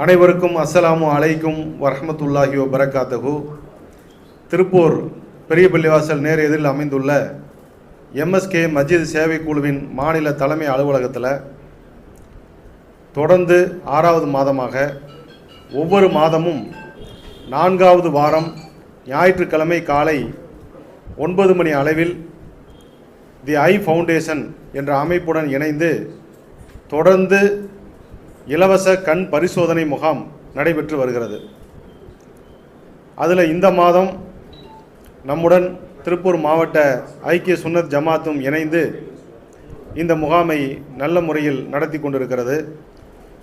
அனைவருக்கும் அஸ்ஸலாமு அலைக்கும் வரமத்துல்லாஹி வபரகாத்தஹு. திருப்பூர் பெரிய பள்ளிவாசல் நேர் எதிரில் அமைந்துள்ள எம்எஸ்கே மஜித் சேவை குழுவின் மாநில தலைமை அலுவலகத்தில் தொடர்ந்து ஆறாவது மாதமாக ஒவ்வொரு மாதமும் நான்காவது வாரம் ஞாயிற்றுக்கிழமை காலை ஒன்பது மணி அளவில் தி ஐ ஃபவுண்டேஷன் என்ற அமைப்புடன் இணைந்து தொடர்ந்து இலவச கண் பரிசோதனை முகாம் நடைபெற்று வருகிறது. அதில் இந்த மாதம் நம்முடன் திருப்பூர் மாவட்ட ஐக்கிய சுன்னத் ஜமாத்தும் இணைந்து இந்த முகாமை நல்ல முறையில் நடத்தி கொண்டிருக்கிறது.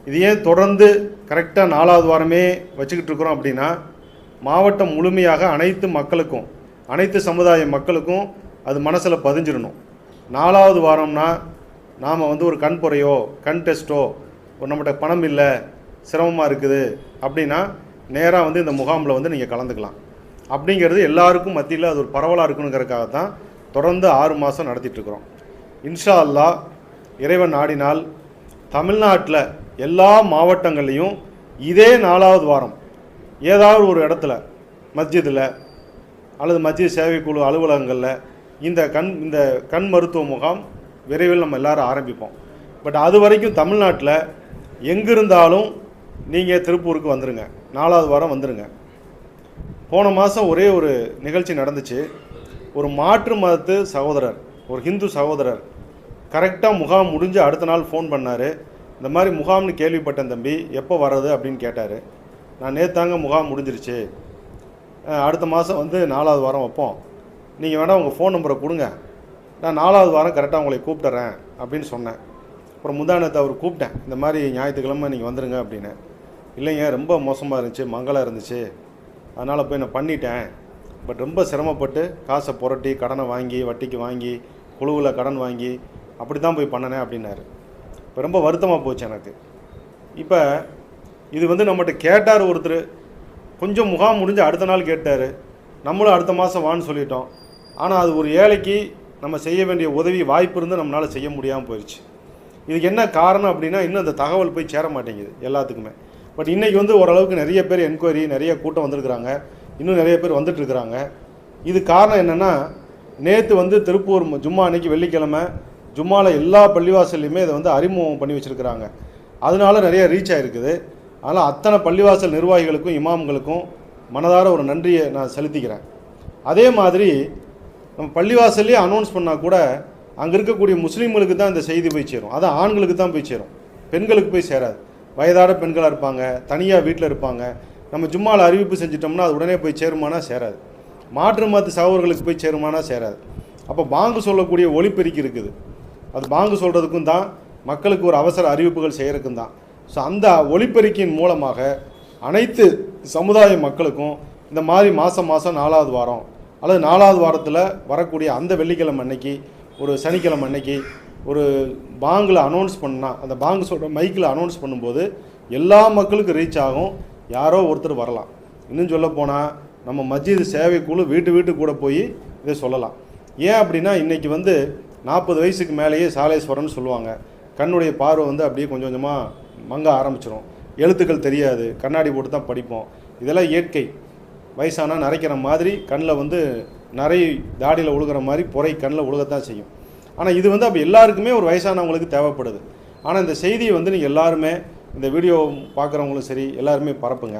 இது ஏன் தொடர்ந்து கரெக்டாக நாலாவது வாரமே வச்சுக்கிட்டு இருக்கிறோம் அப்படின்னா மாவட்டம் முழுமையாக அனைத்து மக்களுக்கும் அனைத்து சமுதாய மக்களுக்கும் அது மனசில் பதிஞ்சிடணும். நாலாவது வாரம்னா நாம் வந்து ஒரு கண் பொறையோ கண் டெஸ்ட்டோ நம்மகிட்ட பணம் இல்லை சிரமமாக இருக்குது. அப்படின்னா நேராக வந்து இந்த முகாமில் வந்து நீங்கள் கலந்துக்கலாம். அப்படிங்கிறது எல்லாருக்கும் மத்தியில் அது ஒரு பரவலாக இருக்கணுங்கிறதுக்காக தான் தொடர்ந்து ஆறு மாதம் நடத்திட்டுருக்குறோம் இன்ஷா அல்லாஹ் இறைவன் நாடினால் தமிழ்நாட்டில் எல்லா மாவட்டங்கள்லேயும் இதே நாலாவது வாரம் ஏதாவது ஒரு இடத்துல மஸ்ஜிதில் அல்லது மத்திய சேவைக்குழு அலுவலகங்களில் இந்த கண் இந்த கண் மருத்துவ முகாம் விரைவில் நம்ம எல்லாரும் ஆரம்பிப்போம். பட் அது வரைக்கும் தமிழ்நாட்டில் எங்கிருந்தாலும் நீங்கள் திருப்பூருக்கு வந்துடுங்க நாலாவது வாரம் வந்துடுங்க போன மாதம் ஒரே ஒரு நிகழ்ச்சி நடந்துச்சு. ஒரு மாற்று மதத்து சகோதரர் ஒரு ஹிந்து சகோதரர் கரெக்டாக முகாம் முடிஞ்சு அடுத்த நாள் ஃபோன் பண்ணார். இந்த மாதிரி முகாம்னு கேள்விப்பட்டேன் தம்பி எப்போ வர்றது அப்படின்னு கேட்டார். நான் நேற்றாங்க முகாம் முடிஞ்சிருச்சு. அடுத்த மாதம் வந்து நாலாவது வாரம் வைப்போம். நீங்கள் வேணால் உங்கள் ஃபோன் நம்பரை கொடுங்க. நான் நாலாவது வாரம் கரெக்டாக உங்களை கூப்பிட்டுறேன் அப்படின்னு சொன்னேன். அப்புறம் முந்தானத்தை அவர் கூப்பிட்டேன். இந்த மாதிரி ஞாயிற்றுக்கிழமை நீங்கள் வந்துடுங்க அப்படின்னு. இல்லைங்க ரொம்ப மோசமாக இருந்துச்சு மங்களாக இருந்துச்சு. அதனால் போய் நான் பண்ணிட்டேன். பட் ரொம்ப சிரமப்பட்டு காசை புரட்டி கடனை வாங்கி வட்டிக்கு வாங்கி குழுவில் கடன் வாங்கி அப்படி தான் போய் பண்ணினேன் அப்படின்னாரு. இப்போ ரொம்ப வருத்தமாக போச்சு எனக்கு. இப்போ இது வந்து நம்மகிட்ட கேட்டார் ஒருத்தர். கொஞ்சம் முகாம் முடிஞ்சு அடுத்த நாள் கேட்டார். நம்மளும் அடுத்த மாதம் வான்னு சொல்லிட்டோம். ஆனால் அது ஒரு ஏழைக்கு நம்ம செய்ய வேண்டிய உதவி வாய்ப்பு இருந்து நம்மளால் செய்ய முடியாமல் போயிடுச்சு இதுக்கு என்ன காரணம் அப்படின்னா இன்னும் அந்த தகவல் போய் சேர மாட்டேங்குது எல்லாத்துக்குமே. பட் இன்றைக்கி வந்து ஓரளவுக்கு நிறைய பேர் என்கொயரி நிறைய கூட்டம் வந்திருக்கிறாங்க. இன்னும் நிறைய பேர் வந்துட்டுருக்குறாங்க. இது காரணம் என்னென்னா நேற்று வந்து திருப்பூர் ஜும்மா அன்னைக்கு வெள்ளிக்கிழமை ஜும்மாவில் எல்லா பள்ளிவாசல்லையுமே இதை வந்து அறிமுகம் பண்ணி வச்சுருக்கிறாங்க. அதனால நிறைய ரீச் ஆகிருக்குது அதனால் அத்தனை பள்ளிவாசல் நிர்வாகிகளுக்கும் இமாம்களுக்கும் மனதார ஒரு நன்றியை நான் செலுத்திக்கிறேன். அதே மாதிரி நம்ம பள்ளிவாசல்லையே அனௌன்ஸ் பண்ணால் கூட அங்கே இருக்கக்கூடிய முஸ்லீம்களுக்கு தான் இந்த செய்தி போய் சேரும். அது ஆண்களுக்கு தான் போய் சேரும். பெண்களுக்கு போய் சேராது. வயதான பெண்களாக இருப்பாங்க தனியாக வீட்டில் இருப்பாங்க. நம்ம ஜும்மாவில் அறிவிப்பு செஞ்சிட்டோம்னா அது உடனே போய் சேருமானா சேராது. மாற்று மாற்று சகோதரர்களுக்கு போய் சேருமானா சேராது. அப்போ பாங்கு சொல்லக்கூடிய ஒளிப்பெருக்கி இருக்குது. அது பாங்கு சொல்கிறதுக்கும் தான் மக்களுக்கு ஒரு அவசர அறிவிப்புகள் செய்கிறதுக்கும் தான். ஸோ அந்த ஒளிப்பெருக்கியின் மூலமாக அனைத்து சமுதாய மக்களுக்கும் இந்த மாதிரி மாதம் மாதம் நாலாவது வாரம் அல்லது நாலாவது வாரத்தில் வரக்கூடிய அந்த வெள்ளிக்கிழமை அன்னைக்கு ஒரு சனிக்கிழமை அன்னைக்கு ஒரு பாங்கில் அனௌன்ஸ் பண்ணால் அந்த பாங்கு சொல்கிற மைக்கில் அனௌன்ஸ் பண்ணும்போது எல்லா மக்களுக்கும் ரீச் ஆகும். யாரோ ஒருத்தர் வரலாம். இன்னும் சொல்ல போனால் நம்ம மஸ்ஜித் சேவைக்குழு வீட்டு வீட்டு கூட போய் இதை சொல்லலாம். ஏன் அப்படின்னா இன்றைக்கி வந்து நாற்பது வயசுக்கு மேலேயே சாலேஸ்வரன் சொல்லுவாங்க. கண்ணுடைய பார்வை வந்து அப்படியே கொஞ்சம் கொஞ்சமாக மங்க ஆரம்பிச்சிடும் எழுத்துக்கள் தெரியாது. கண்ணாடி போட்டு தான் படிப்போம். இதெல்லாம் இயற்கை. வயசானால் நரைக்கிற மாதிரி கண்ணில் வந்து நிறைய தாடியில் உழுகிற மாதிரி புறை கண்ணில் உழுகத்தான் செய்யும். ஆனால் இது வந்து அப்போ எல்லாருக்குமே ஒரு வயசானவங்களுக்கு தேவைப்படுது. ஆனால் இந்த செய்தியை வந்து நீங்கள் எல்லாருமே இந்த வீடியோ பார்க்குறவங்களும் சரி எல்லாருமே பரப்புங்க.